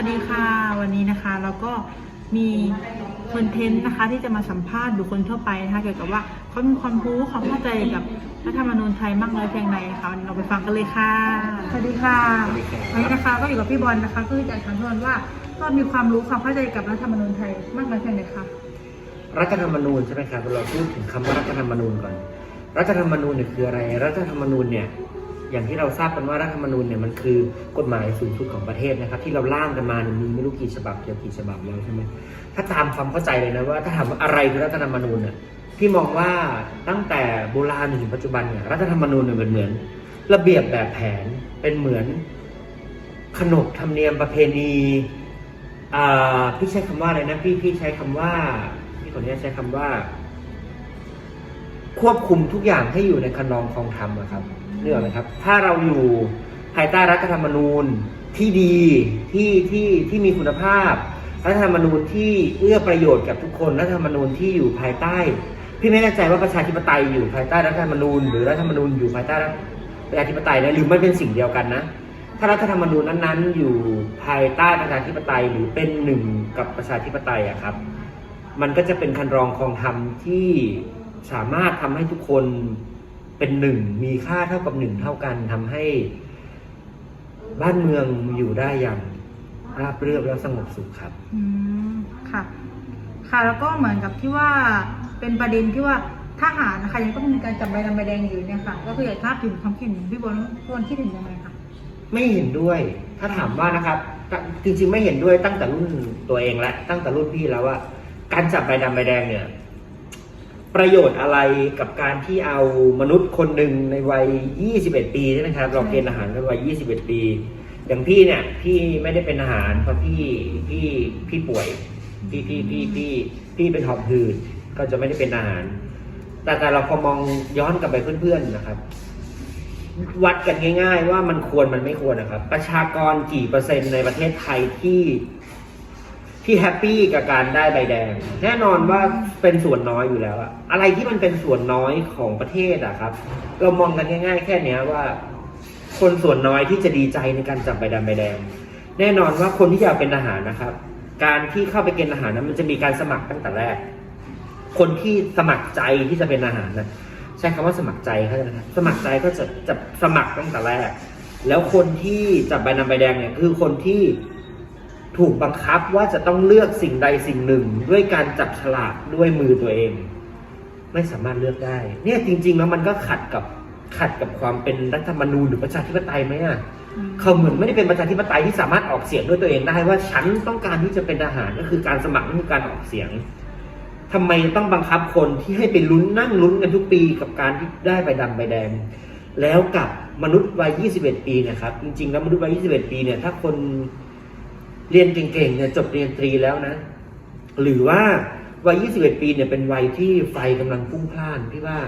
วัสดีค่ะ วันนี้นะคะเราก็มีคอนเทนต์นะคะ ที่จะมาสัมภาษณ์บุคคลทั่วไปนะคะเกี่ยวกับว่าเขามีความรู้ความเข้าใจกับรัฐธรรมนูญไทยมากน้อยเพียงใดนะคะวันนี้เราไปฟังกันเลยค่ะสวัสดีค่ะวันนี้นะคะก็อยู่กับพี่บอลนะคะก็คืออาจารย์คันทวนว่าก็มีความรู้ความเข้าใจกับรัฐธรรมนูญไทยมากน้อยเพียงใดคะรัฐธรรมนูญใช่ไหมครับเราพูดถึงคำว่ารัฐธรรมนูญก่อน รัฐธรรมนูญเนี่ยคืออะไร รัฐธรรมนูญเนี่ย อย่างที่เราทราบกันว่ารัฐธรรมนูญเนี่ยมันคือกฎหมายสูงสุดของประเทศนะครับ ที่เราร่างกันมาเนี่ยมีไม่รู้กี่ฉบับเกี่ยวกี่ฉบับแล้วใช่ไหมถ้าตามความเข้าใจเลยนะว่าถ้าถามว่าอะไรคือรัฐธรรมนูญเนี่ยพี่มองว่าตั้งแต่โบราณถึงปัจจุบันเนี่ยรัฐธรรมนูญเนี่ยเป็นเหมือน ระเบียบแบบแผนเป็นเหมือนขนบธรรมเนียมประเพณีอ่าพี่ใช้คำว่าอะไรนะพี่พี่ใช้คำว่าพี่ขออนุญาตใช้คำว่า ควบคุมทุกอย่างให้อยู่ในคันลองคลองธรรมอะครับ เรื่องอะไรครับ ถ้าเราอยู่ภายใต้รัฐธรรมนูญที่ดีที่ที่ที่มีคุณภาพ รัฐธรรมนูญที่เอื้อประโยชน์กับทุกคนรัฐธรรมนูญที่อยู่ภายใต้ พี่ไม่แน่ใจว่าประชาธิปไตยอยู่ภายใต้รัฐธรรมนูญ หรือรัฐธรรมนูญอยู่ภายใต้ประชาธิปไตยนะหรือมันเป็นสิ่งเดียวกันนะ ถ้ารัฐธรรมนูญนั้นๆ อยู่ภายใต้ประชาธิปไตยหรือเป็นหนึ่งกับประชาธิปไตยอะครับ มันก็จะเป็นคันรองครองธรรมที่สามารถทำให้ทุกคน เป็นหนึ่งมีค่าเท่ากับหนึ่งเท่ากันทำให้บ้านเมืองอยู่ได้อย่างราบเรียบและสงบสุขครับ อืมค่ะ ค่ะแล้วก็เหมือนกับที่ว่าเป็นประเด็นที่ว่าทหารนะคะยังต้องมีการจับใบดำใบแดงอยู่เนี่ยค่ะ ก็คืออยากทราบถึงความคิดเห็นของพี่บอลพี่บอลคิดเห็นยังไงคะไม่เห็นด้วย ถ้าถามว่านะครับจริงๆไม่เห็นด้วยตั้งแต่รุ่นตัวเองและตั้งแต่รุ่นพี่แล้วว่า การจับใบดำใบแดงเนี่ย ประโยชน์อะไรกับการที่เอามนุษย์คนหนึ่งในวัย 21 ปีใช่ไหมครับ เราเกณฑ์อาหารกันวัย 21 ปี อย่างพี่เนี่ย พี่ไม่ได้เป็นทหารเพราะพี่พี่พี่ป่วย พี่พี่พี่พี่พี่เป็นหอบหืดก็จะไม่ได้เป็นทหาร แต่แต่เราพอมองย้อนกลับไปเพื่อนๆนะครับ วัดกันง่าย ๆ ว่ามันควรมันไม่ควรนะครับ ประชากรกี่เปอร์เซ็นต์ในประเทศไทยที่ ที่แฮปปี้กับการได้ใบแดง แน่นอนว่าเป็นส่วนน้อยอยู่แล้วอะอะไรที่มันเป็นส่วนน้อยของประเทศอะครับ เรามองกันง่าย ๆ แค่เนี้ยว่า คนส่วนน้อยที่จะดีใจในการจับใบดำใบแดง แน่นอนว่าคนที่อยากเป็นทหารนะครับ การที่เข้าไปเกณฑ์ทหารนั้นมันจะมีการสมัครตั้งแต่แรก คนที่สมัครใจที่จะเป็นทหารนะใช้คำว่าสมัครใจเขานะครับสมัครใจก็จะจะสมัครตั้งแต่แรก แล้วคนที่จับใบดำใบแดงเนี่ยคือคนที่ ถูกบังคับว่าจะต้องเลือกสิ่งใดสิ่งหนึ่ง ด้วยการจับฉลากด้วยมือตัวเอง ไม่สามารถเลือกได้ เนี่ยจริง ๆ แล้วมันก็ขัดกับขัดกับความเป็นรัฐธรรมนูญหรือประชาธิปไตยไหมอะเขาเหมือนไม่ได้เป็นประชาธิปไตยที่สามารถออกเสียงด้วยตัวเองได้ว่าฉันต้องการที่จะเป็นทหารก็คือการสมัครนั่นคือการออกเสียงทำไมต้องบังคับคนที่ให้ไปลุ้นนั่งลุ้นกันทุกปีกับการที่ได้ใบดำใบแดงแล้วกับมนุษย์วัย 21 ปีเนะครับ จริงๆ แล้วมนุษย์วัย 21 ปีเนี่ยถ้าคน เรียนเก่งๆเนี่ยจบเรียนตรีแล้วนะ หรือว่าวัย 21 ปีเนี่ยเป็นวัยที่ไฟกำลังพุ่งพล่านที่ว่า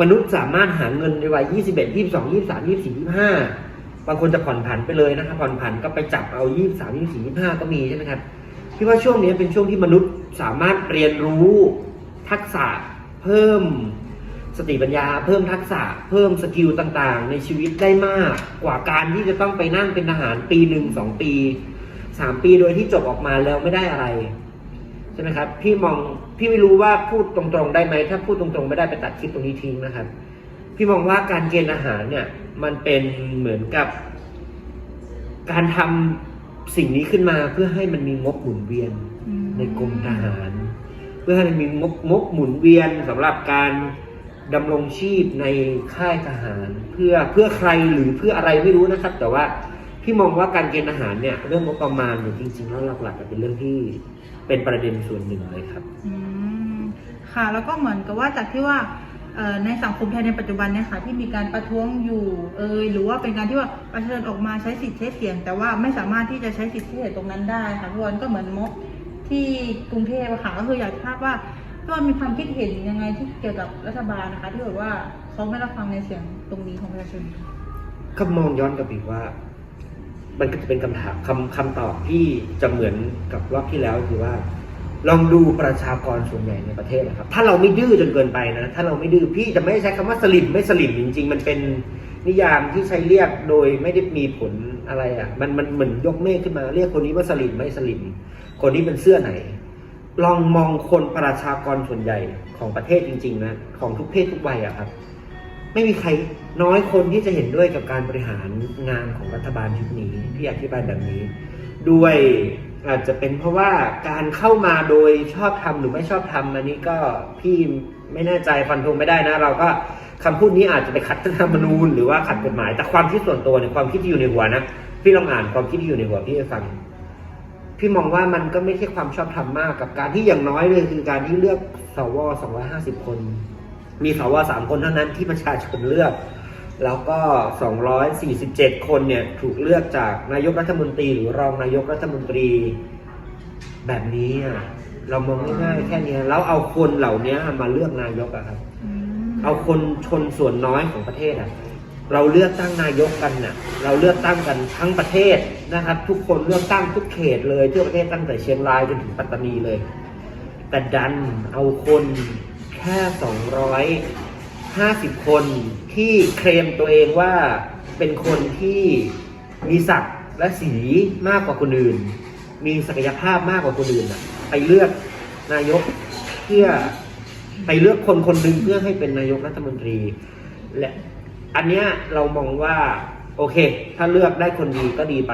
มนุษย์สามารถหาเงินในวัย 21 22 23 24 25 บางคนจะผ่อนผันไปเลยนะครับผ่อนผันก็ไปจับเอา 23 24 25 ก็มีใช่ไหมครับพี่ว่าช่วงนี้เป็นช่วงที่มนุษย์สามารถเรียนรู้ทักษะเพิ่มสติปัญญา เพิ่มทักษะเพิ่มสกิลต่างๆ ในชีวิตได้มากกว่าการที่จะต้องไปนั่งเป็นทหารปีหนึ่งสองปี สามปีโดยที่จบออกมาแล้วไม่ได้อะไรใช่ไหมครับ พี่มองพี่ไม่รู้ว่าพูดตรงๆได้ไหมถ้าพูดตรงๆไม่ได้ไปตัดคลิปตรงนี้ทิ้งนะครับ พี่มองว่าการเกณฑ์อาหารเนี่ย มันเป็นเหมือนกับ การทำสิ่งนี้ขึ้นมาเพื่อให้มันมีงบหมุนเวียนอืมในกรมทหาร เพื่อให้มันมีงบงบหมุนเวียนสำหรับการดำรงชีพในค่ายทหาร เพื่อเพื่อใครหรือเพื่ออะไรไม่รู้นะครับ แต่ว่า พี่มองว่าการเกณฑ์ทหารเนี่ยเรื่องงบประมาณเนี่ยจริงๆแล้วหลักๆเป็นเรื่องที่เป็นประเด็นส่วนหนึ่งเลยครับ อืมค่ะ แล้วก็เหมือนกับว่าจากที่ว่าเอ่อในสังคมไทยในปัจจุบันเนี่ยค่ะที่มีการประท้วงอยู่เอยหรือว่าเป็นการที่ว่าประชาชนออกมาใช้สิทธิ์ใช้เสียง แต่ว่าไม่สามารถที่จะใช้สิทธิ์ที่เห็นตรงนั้นได้ค่ะพี่วอนก็เหมือนม็อบที่กรุงเทพอะค่ะก็คืออยากทราบว่าพี่วอนมีความคิดเห็นยังไงที่เกี่ยวกับรัฐบาลนะคะ ที่แบบว่าเขาไม่รับฟังในเสียงตรงนี้ของประชาชน ก็มองย้อนกลับอีกว่า มันก็จะเป็นคำถามคำคำตอบที่จะเหมือนกับรอบที่แล้วคือว่า ลองดูประชากรส่วนใหญ่ในประเทศนะครับ ถ้าเราไม่ดื้อจนเกินไปนะ ถ้าเราไม่ดื้อพี่จะไม่ใช้คำว่าสลิมไม่สลิมจริง ๆ มันเป็นนิยามที่ใช้เรียกโดยไม่ได้มีผลอะไรอะ มันมันเหมือนยกเมฆขึ้นมา เรียกคนนี้ว่าสลิมไม่สลิมคนนี้เป็นเสื้อไหน ลองมองคนประชากรส่วนใหญ่ของประเทศจริง ๆ นะ ของทุกเพศทุกวัยอะครับ ไม่มีใครน้อยคนที่จะเห็นด้วยกับการบริหารงานของรัฐบาลชุดนี้ที่อธิบายแบบนี้ ด้วยอาจจะเป็นเพราะว่าการเข้ามาโดยชอบทำหรือไม่ชอบทำอันนี้ก็พี่ไม่แน่ใจฟันธงไม่ได้นะ เราก็คำพูดนี้อาจจะไปขัดรัฐธรรมนูญหรือว่าขัดกฎหมาย แต่ความคิดส่วนตัวเนี่ยความคิดที่อยู่ในหัวนะพี่ลองอ่านความคิดที่อยู่ในหัวพี่ให้ฟังพี่มองว่ามันก็ไม่ใช่ความชอบธรรมมากกับการที่อย่างน้อยเลยคือการที่เลือกสว250คน มีสวสามคนเท่านั้นที่ประชาชนเลือก แล้วก็ 247 คนเนี่ยถูกเลือกจากนายกรัฐมนตรีหรือรองนายกรัฐมนตรีแบบนี้อะเรามองง่ายๆแค่เนี้ยแล้วเอาคนเหล่านี้มาเลือกนายกอะครับอืมเอาคนชนส่วนน้อยของประเทศอะเราเลือกตั้งนายกกันน่ะ เราเลือกตั้งกันทั้งประเทศนะครับ ทุกคนเลือกตั้งทุกเขตเลยทั่วประเทศตั้งแต่เชียงรายจนถึงปัตตานีเลย แต่ดันเอาคน แค่สองร้อยห้าสิบคนที่เคลมตัวเองว่าเป็นคนที่มีศักดิ์และสีมากกว่าคนอื่น มีศักยภาพมากกว่าคนอื่นน่ะไปเลือกนายกเพื่อไปเลือกคนคนหนึ่งเพื่อให้เป็นนายกรัฐมนตรี และอันเนี้ยเรามองว่าโอเค ถ้าเลือกได้คนดีก็ดีไป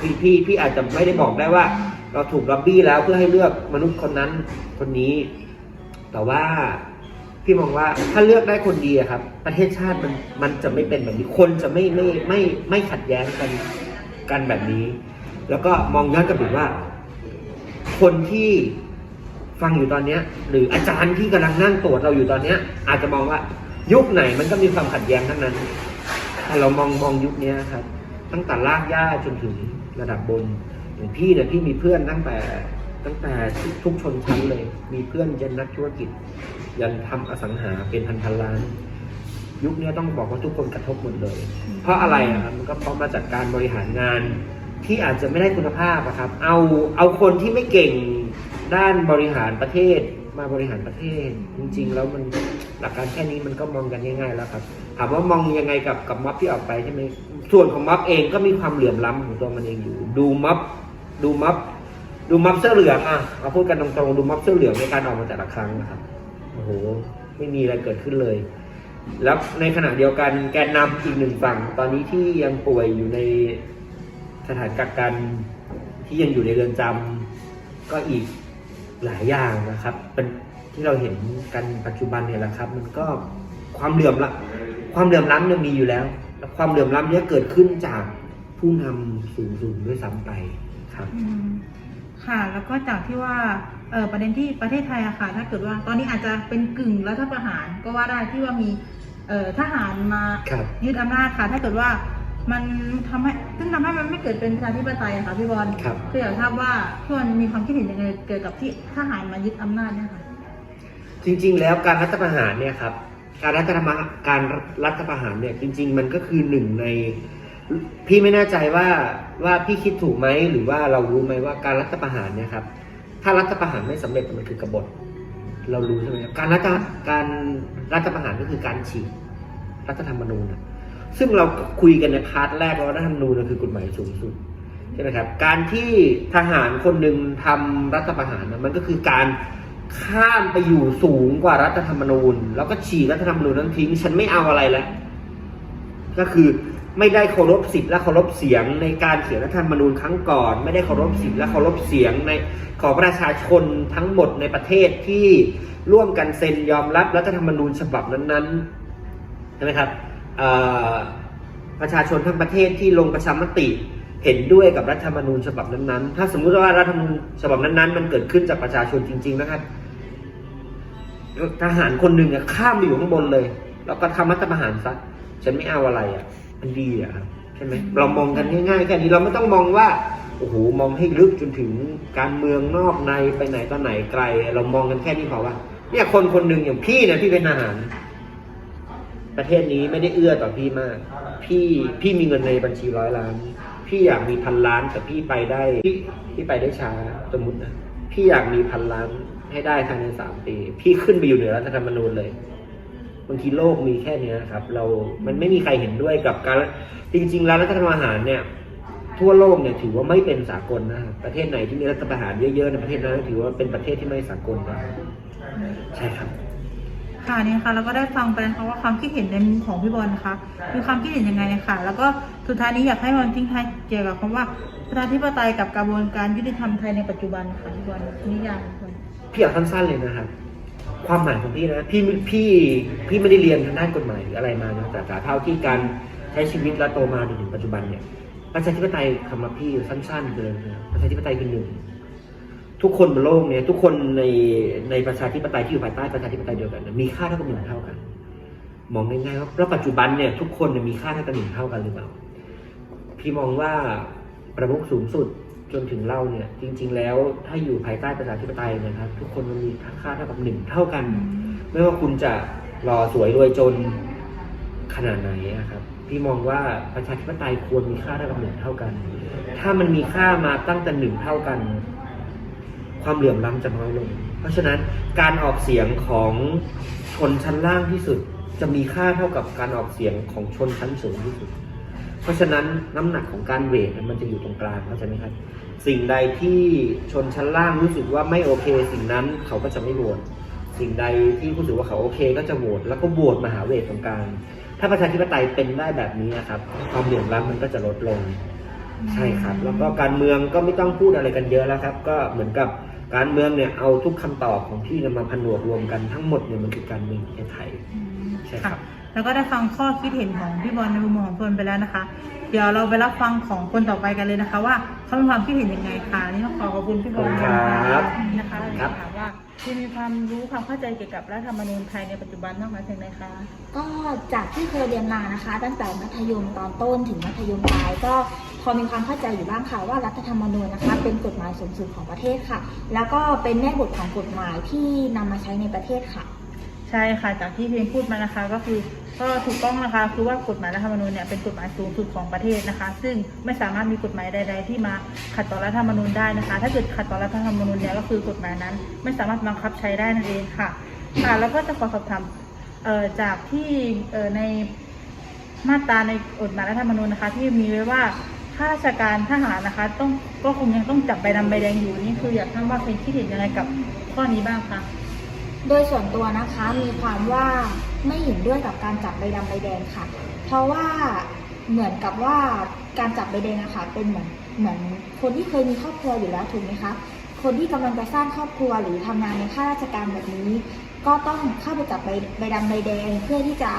พี่พี่พี่อาจจะไม่ได้บอกได้ว่า เราถูกล็อบบี้แล้วเพื่อให้เลือกมนุษย์คนนั้นคนนี้ แต่ว่าพี่มองว่าถ้าเลือกได้คนดีอะครับ ประเทศชาติมันมันจะไม่เป็นแบบนี้คนจะไม่ไม่ไม่ไม่ขัดแย้งกันกันแบบนี้ แล้วก็มองย้อนกลับไปว่า คนที่ฟังอยู่ตอนเนี้ย หรืออาจารย์ที่กำลังนั่งตรวจเราอยู่ตอนเนี้ย อาจจะมองว่ายุคไหนมันก็มีความขัดแย้งทั้งนั้นแต่เรามองมองยุคเนี้ยครับ ตั้งแต่ลากย่าจนถึงระดับบนอย่างพี่เนี่ยพี่มีเพื่อนตั้งแต่ ตั้งแต่ทุกชนชั้นเลย มีเพื่อนยันนักธุรกิจ ยันทำอสังหาเป็นพันพันล้าน ยุคเนี้ยต้องบอกว่าทุกคนกระทบหมดเลย เพราะอะไรอะครับมันก็เพราะมาจากการบริหารงานที่อาจจะไม่ได้คุณภาพอะครับ เอาเอาคนที่ไม่เก่งด้านบริหารประเทศมาบริหารประเทศ จริง ๆ แล้วมันหลักการแค่นี้มันก็มองกันง่ายๆแล้วครับถามว่ามองยังไงกับกับม็อบที่ออกไปใช่ไหมส่วนของม็อบเองก็มีความเหลื่อมล้ำของตัวมันเองอยู่ ดูม็อบดูม็อบ ดูม็อบเสื้อเหลืองอะเอาพูดกันตรงๆดูม็อบเสื้อเหลืองในการออกมาแต่ละครั้งนะครับโอ้โหไม่มีอะไรเกิดขึ้นเลย แล้วในขณะเดียวกันแกนนำอีกหนึ่งฝั่ง ตอนนี้ที่ยังป่วยอยู่ในสถานกักกันที่ยังอยู่ในเรือนจำก็อีกหลายอย่างนะครับ เป็นที่เราเห็นกันปัจจุบันเนี่ยแหละครับ มันก็ความเหลื่อมละความเหลื่อมล้ำยังมีอยู่แล้วและความเหลื่อมล้ำเนี้ยเกิดขึ้นจากผู้นำสูงๆด้วยซ้ำไปครับ ค่ะ แล้วก็จากที่ว่าเอ่อประเด็นที่ประเทศไทยอะค่ะ ถ้าเกิดว่าตอนนี้อาจจะเป็นกึ่งรัฐประหารก็ว่าได้ที่ว่ามีเอ่อทหารมาครับยึดอำนาจค่ะ ถ้าเกิดว่ามันทำให้ซึ่งทำให้มันไม่เกิดเป็นประชาธิปไตยอะค่ะพี่บอลครับคืออยากทราบว่าพี่บอลมีความคิดเห็นยังไงเกี่ยวกับที่ทหารมายึดอำนาจเนี่ยค่ะ จริง ๆ แล้วการรัฐประหารเนี่ยครับ การรัฐประหารการรัฐประหารเนี่ยจริง ๆ มันก็คือหนึ่งใน พี่ไม่แน่ใจว่าว่าพี่คิดถูกไหมหรือว่าเรารู้ไหมว่าการรัฐประหารเนี่ยครับ ถ้ารัฐประหารไม่สำเร็จมันคือกบฏ เรารู้ใช่ไหมครับการรัฐการรัฐประหารก็คือการฉีกรัฐธรรมนูญอะซึ่งเราคุยกันในพาร์ทแรกว่ารัฐธรรมนูญคือกฎหมายสูงสุดใช่ไหมครับการที่ทหารคนหนึ่งทำรัฐประหารมันก็คือการข้ามไปอยู่สูงกว่ารัฐธรรมนูญ แล้วก็ฉีกรัฐธรรมนูญนั้นทิ้ง ฉันไม่เอาอะไรแล้วก็คือ ไม่ได้เคารพสิทธิ์และเคารพเสียงในการเขียนรัฐธรรมนูญครั้งก่อน ไม่ได้เคารพสิทธิ์และเคารพเสียงในของประชาชนทั้งหมดในประเทศที่ร่วมกันเซ็นยอมรับรัฐธรรมนูญฉบับนั้นๆใช่ไหมครับประชาชนทั้งประเทศที่ลงประชามติเห็นด้วยกับรัฐธรรมนูญฉบับนั้นๆ ถ้าสมมุติว่ารัฐธรรมนูญฉบับนั้นๆ มันเกิดขึ้นจากประชาชนจริง ๆ นะครับ ทหารคนหนึ่งข้ามไปอยู่ข้างบนเลย แล้วก็ทำรัฐประหารซะ ฉันไม่เอาอะไรอะ มันดีอะครับใช่ไหมเรามองกันง่ายๆแค่นี้เราไม่ต้องมองว่าโอ้โหมองให้ลึกจนถึงการเมืองนอกในไปไหนตอนไหนไกล เรามองกันแค่นี้พอว่า เนี่ยคนคนหนึ่งอย่างพี่เนี่ยพี่เป็นทหาร ประเทศนี้ไม่ได้เอื้อต่อพี่มาก พี่พี่มีเงินในบัญชีร้อยล้าน พี่อยากมีพันล้านแต่พี่ไปได้พี่พี่ไปได้ช้าสมมตินะพี่อยากมีพันล้านให้ได้ภายในสามปี พี่ขึ้นไปอยู่เหนือรัฐธรรมนูญเลย บางทีโลกมีแค่เนี้ยครับ เรา มันไม่มีใครเห็นด้วยกับการ จริงๆ แล้วรัฐประหารเนี่ย ทั่วโลกเนี่ยถือว่าไม่เป็นสากลนะครับประเทศไหนที่มีรัฐประหารเยอะๆในประเทศนั้นถือว่าเป็นประเทศที่ไม่สากลนะครับใช่ครับค่ะนี่ค่ะเราก็ได้ฟังไปนะคะว่าความคิดเห็นในมุมของพี่บอลนะคะมีความคิดเห็นยังไงค่ะแล้วก็สุดท้ายนี้อยากให้บอลทิ้งท้ายเกี่ยวกับคำว่าประชาธิปไตยกับกระบวนการยุติธรรมไทยในปัจจุบันค่ะพี่บอลนิยามค่ะพี่เอาสั้นๆเลยนะครับ ความหมายของพี่นะพี่พี่พี่ไม่ได้เรียนทางด้านกฎหมายหรืออะไรมานะแต่แต่เท่าที่การใช้ชีวิตและโตมาจนถึงปัจจุบันเนี่ยประชาธิปไตยคำว่าพี่สั้นๆเลยนะประชาธิปไตยคือหนึ่งทุกคนบนโลกเนี่ยทุกคนในในประชาธิปไตยที่อยู่ภายใต้ประชาธิปไตยเดียวกัน มีค่าเท่ากับหนึ่งเท่ากัน มองง่ายๆว่าแล้วปัจจุบันเนี่ยทุกคนมีค่าเท่ากับหนึ่งเท่ากันหรือเปล่าพี่มองว่าประมุขสูงสุด จนถึงเราเนี่ย จริง ๆ แล้วถ้าอยู่ภายใต้ประชาธิปไตยนะครับ ทุกคนมันมีค่าเท่ากับหนึ่งเท่ากัน ไม่ว่าคุณจะหล่อสวยรวยจนขนาดไหนนะครับพี่มองว่าประชาธิปไตยควรมีค่าเท่ากับหนึ่งเท่ากัน ถ้ามันมีค่ามาตั้งแต่หนึ่งเท่ากัน ความเหลื่อมล้ำจะน้อยลง เพราะฉะนั้นการออกเสียงของชนชั้นล่างที่สุด จะมีค่าเท่ากับการออกเสียงของชนชั้นสูงที่สุด เพราะฉะนั้นน้ำหนักของการเวทมันจะอยู่ตรงกลางเข้าใจไหมครับ สิ่งใดที่ชนชั้นล่างรู้สึกว่าไม่โอเค สิ่งนั้นเขาก็จะไม่โหวตสิ่งใดที่รู้สึกว่าเขาโอเค ก็จะโหวตแล้วก็โหวตมาหาเวทตรงกลางถ้าประชาธิปไตยเป็นได้แบบนี้นะครับ ความเหลื่อมล้ำมันก็จะลดลงใช่ครับ แล้วก็การเมืองก็ไม่ต้องพูดอะไรกันเยอะแล้วครับ ก็เหมือนกับการเมืองเนี่ยเอาทุกคำตอบของพี่นำมาผนวกรวมกันทั้งหมดเนี่ยมันคือการเมืองประเทศไทยใช่ครับ แล้วก็ได้ฟังข้อคิดเห็นของพี่บอลในมุมมองของคนไปแล้วนะคะ เดี๋ยวเราไปรับฟังของคนต่อไปกันเลยนะคะ ว่าเขามีความคิดเห็นยังไงค่ะนี่ต้องขอขอบคุณพี่บอลครับนะคะเราจะถามว่าคุณมีความรู้ความเข้าใจเกี่ยวกับรัฐธรรมนูญไทยในปัจจุบันบ้างไหมเพียงใดคะก็จากที่เคยเรียนมานะคะ ตั้งแต่มัธยมตอนต้นถึงมัธยมปลายก็พอมีความเข้าใจอยู่บ้างค่ะว่ารัฐธรรมนูญนะคะ เป็นกฎหมายสูงสุดของประเทศค่ะ แล้วก็เป็นแม่บทของกฎหมายที่นำมาใช้ในประเทศค่ะ ใช่ค่ะ จากที่เพลงพูดมานะคะก็คือ ก็ถูกต้องนะคะคือว่ากฎหมายรัฐธรรมนูญเนี่ยเป็นกฎหมายสูงสุดของประเทศนะคะ ซึ่งไม่สามารถมีกฎหมายใด ๆ ที่มาขัดต่อรัฐธรรมนูญได้นะคะ ถ้าเกิดขัดต่อรัฐธรรมนูญเนี่ยก็คือกฎหมายนั้น ไม่สามารถบังคับใช้ได้นั่นเองค่ะค่ะแล้วก็จะขอสอบถามจากที่ในมาตราในกฎหมายรัฐธรรมนูญนะคะ ที่มีไว้ว่าข้าราชการทหารนะคะ ต้องก็คงยังต้องจับใบดำใบแดงอยู่นี่คืออยากทราบว่าเป็นคิดเห็นยังไงกับข้อนี้บ้างคะโดยส่วนตัวนะคะมีความว่า ไม่เห็นด้วยกับการจับใบดำใบแดงค่ะ เพราะว่าเหมือนกับว่าการจับใบแดงอะคะเป็นเหมือนเหมือนคนที่เคยมีครอบครัวอยู่แล้วถูกไหมคะ คนที่กำลังจะสร้างครอบครัวหรือทำงานในข้าราชการแบบนี้ ก็ต้องเข้าไปจับใบใบดำใบแดง เพื่อที่จะ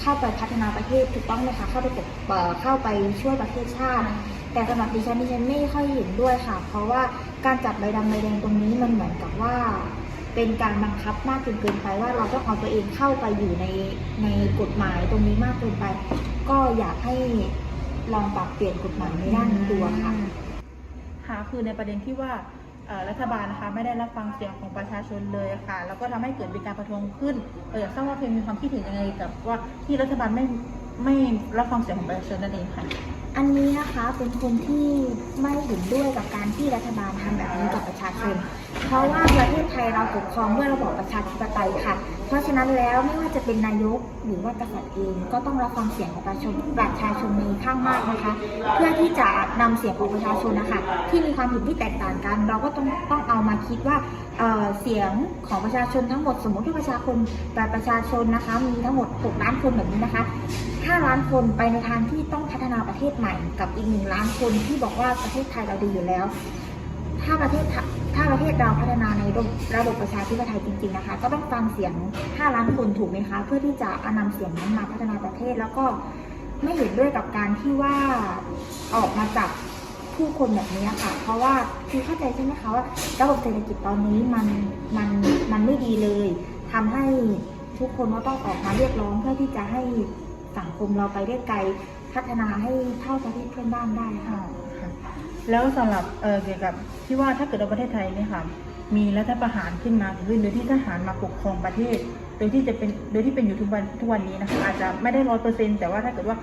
เข้าไปพัฒนาประเทศถูกต้องไหมคะเข้าไปปกเอ่อเข้าไปช่วยประเทศชาติ แต่สำหรับดิฉันดิฉันไม่ค่อยเห็นด้วยค่ะ เพราะว่าการจับใบดำใบแดงตรงนี้มันเหมือนกับว่า เป็นการบังคับมากจนเกินไปว่าเราต้องเอาตัวเองเข้าไปอยู่ในในกฎหมายตรงนี้มากเกินไป ก็อยากให้ลองปรับเปลี่ยนกฎหมายในด้านนี้ดูอะค่ะค่ะคือในประเด็นที่ว่าเอ่อรัฐบาลนะคะไม่ได้รับฟังเสียงของประชาชนเลยอะค่ะแล้วก็ทำให้เกิดมีการประท้วงขึ้นเอออยากทราบว่าเพลงมีความคิดเห็นยังไงกับว่าที่รัฐบาลไม่ไม่รับฟังเสียงของประชาชนนั่นเองค่ะ อันนี้นะคะเป็นคนที่ไม่เห็นด้วยกับการที่รัฐบาลทำแบบนี้กับประชาชน เพราะว่าประเทศไทยเราปกครองด้วยระบอบประชาธิปไตยค่ะ เพราะฉะนั้นแล้วไม่ว่าจะเป็นนายกหรือว่ากษัตริย์เองก็ต้องรับฟังเสียงของประชาชนประชาชนในข้างมากนะคะ เพื่อที่จะนำเสียงของประชาชนนะคะที่มีความเห็นที่แตกต่างกัน เราก็ต้องต้องเอามาคิดว่าเเสียงของประชาชนทั้งหมดสมมติที่ประชาชนแต่ประชาชนนะคะมีทั้งหมด 6 ล้านคนแบบนี้นะคะ 5 ล้านคนไปในทางที่ต้องพัฒนาประเทศใหม่ กับอีกหนึ่งล้านคนที่บอกว่าประเทศไทยเราดีอยู่แล้ว ถ้าประเทศ ถ้าประเทศเราพัฒนาในระบบประชาธิปไตยจริง ๆนะคะ ก็ต้องฟังเสียง 5 ล้านคนถูกไหมคะ เพื่อที่จะเอานำเสียงนั้นมาพัฒนาประเทศแล้วก็ไม่เห็นด้วยกับการที่ว่าออกมาจับผู้คนแบบนี้ค่ะ เพราะว่าคือเข้าใจใช่ไหมคะว่าระบบเศรษฐกิจตอนนี้มันมันมันไม่ดีเลยทำให้ทุกคนก็ต้องออกมาเรียกร้องเพื่อที่จะให้สังคมเราไปได้ไกล พัฒนาให้เท่าประเทศเพื่อนบ้านได้ค่ะ แล้วสำหรับเเกี่ยวกับที่ว่าถ้าเกิดว่าประเทศไทยเนี่ยค่ะมีรัฐประหารขึ้นมาขึ้นโดยที่ทหารมาปกครองประเทศ โดยที่จะเป็นโดยที่เป็นอยู่ทุกวันทุกวันนี้นะคะอาจจะไม่ได้ร้อยเปอร์เซ็นต์แต่ว่าถ้าเกิดว่า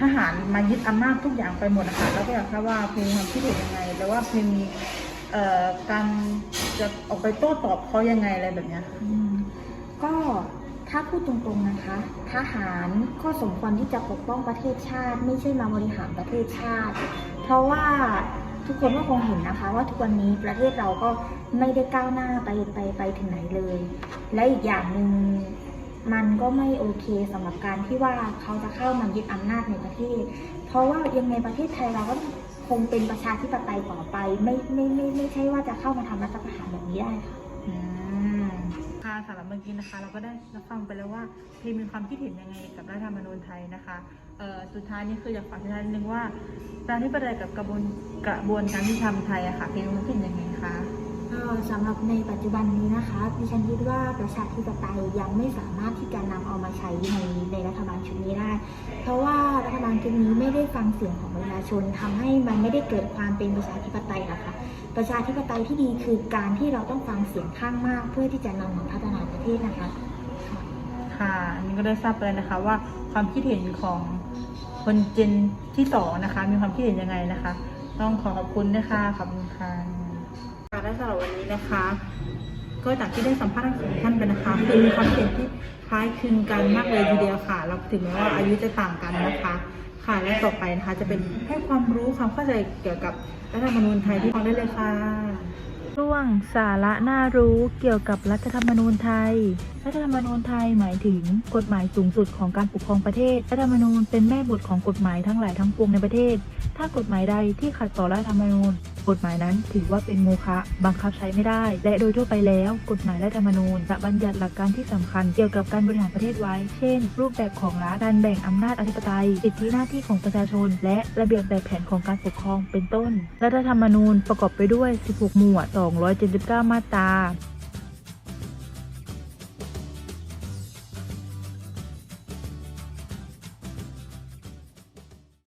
ทหารมายึดอำนาจทุกอย่างไปหมดนะคะแล้วก็อยากทราบว่าเพลงความคิดเห็นยังไง แล้วว่าเพลงมีการจะออกไปโต้ตอบเขายังไงอะไรแบบนี้ก็ถ้าพูดตรงๆนะคะ ทหารก็สมควรที่จะปกป้องประเทศชาติ ไม่ใช่มาบริหารประเทศชาติ เพราะว่าทุกคนก็คงเห็นนะคะ ว่าทุกวันนี้ประเทศเราก็ไม่ได้ก้าวหน้าไปไปไปถึงไหนเลย และอีกอย่างหนึ่งมันก็ไม่โอเคสำหรับการที่ว่าเขาจะเข้ามายึดอำนาจในประเทศ เพราะว่ายังไงประเทศไทยเราก็คงเป็นประชาธิปไตยต่อไป ไม่ไม่ไม่ไม่ใช่ว่าจะเข้ามาทำรัฐประหารแบบนี้ได้ค่ะ สำหรับเมื่อกี้นะคะ เราก็ได้รับฟังไปแล้วว่าพีมีความคิดเห็นยังไงกับรัฐธรรมนูญไทยนะคะเอ่อสุดท้ายนี่คืออยากฝากท่านนึงว่าการที่ประเดกับกระบวนกระบวนการยุติธรรมไทยอะค่ะพีมีความคิดเห็นยังไงคะสำหรับในปัจจุบันนี้นะคะดิฉันคิดว่าประชาธิปไตยยังไม่สามารถที่จะนำเอามาใช้ในในรัฐบาลชุดนี้ได้ เพราะว่ารัฐบาลชุดนี้ไม่ได้ฟังเสียงของประชาชนทำให้มันไม่ได้เกิดความเป็นประชาธิปไตยหรอกค่ะ ประชาธิปไตยที่ดีคือการที่เราต้องฟังเสียงข้างมาก เพื่อที่จะนำมาพัฒนาประเทศนะคะค่ะค่ะอันนี้ก็ได้ทราบไปแล้วนะคะว่าความคิดเห็นของคนเจนที่สองนะคะ มีความคิดเห็นยังไงนะคะ ต้องขอขอบคุณนะคะขอบคุณค่ะค่ะและสำหรับวันนี้นะคะ ก็จากที่ได้สัมภาษณ์ทั้งสองท่านไปนะคะคือมีความเห็นที่คล้ายคลึงกันมากเลยทีเดียวค่ะเราถึงแม้ว่าอายุจะต่างกันนะคะ ค่ะและต่อไปนะคะจะเป็นให้ความรู้ความเข้าใจเกี่ยวกับรัฐธรรมนูญไทยที่ฟังได้เลยค่ะช่วงสาระน่ารู้เกี่ยวกับรัฐธรรมนูญไทย รัฐธรรมนูญไทยหมายถึงกฎหมายสูงสุดของการปกครองประเทศ รัฐธรรมนูญเป็นแม่บทของกฎหมายทั้งหลายทั้งปวงในประเทศ ถ้ากฎหมายใดที่ขัดต่อรัฐธรรมนูญ กฎหมายนั้นถือว่าเป็นโมฆะบังคับใช้ไม่ได้ และโดยทั่วไปแล้ว กฎหมายรัฐธรรมนูญจะบัญญัติหลักการที่สำคัญเกี่ยวกับการบริหารประเทศไว้ เช่น รูปแบบของรัฐการแบ่งอำนาจอธิปไตย สิทธิหน้าที่ของประชาชน และระเบียบแบบแผนของการปกครองเป็นต้น รัฐธรรมนูญประกอบไปด้วย 16 หมวด 279 มาตรา